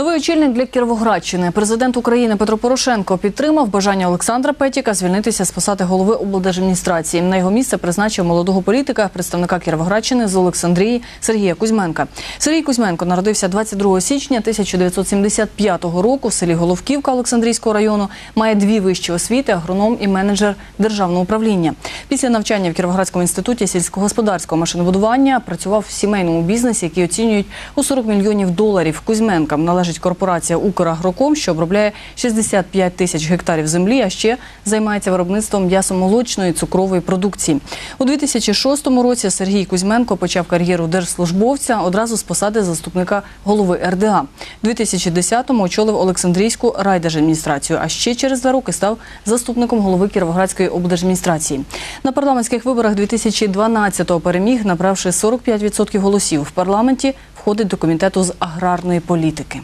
Новий очільник для Кіровоградщини. Президент України Петро Порошенко підтримав бажання Олександра Петіка звільнитися з посади голови облдержадміністрації. На його місце призначив молодого політика, представника Кіровоградщини з Олександрії Сергія Кузьменка. Сергій Кузьменко народився 22 січня 1975 року в селі Головківка Олександрійського району. Має дві вищі освіти, агроном і менеджер державного управління. Після навчання в Кіровоградському інституті сільськогосподарського машинобудування працював в сімейному бізнесі, який оцінюють у 40 мільйонів доларів. Кузьменкам належить корпорація «Украгроком», що обробляє 65 тисяч гектарів землі, а ще займається виробництвом м'ясомолочної цукрової продукції. У 2006 році Сергій Кузьменко почав кар'єру держслужбовця одразу з посади заступника голови РДА. У 2010-му очолив Олександрійську райдержадміністрацію, а ще через два роки став заступником голови Кіровоградської облдержадміністрації. На парламентських виборах 2012-го переміг, набравши 45% голосів. В парламенті входить до комітету з аграрної політики.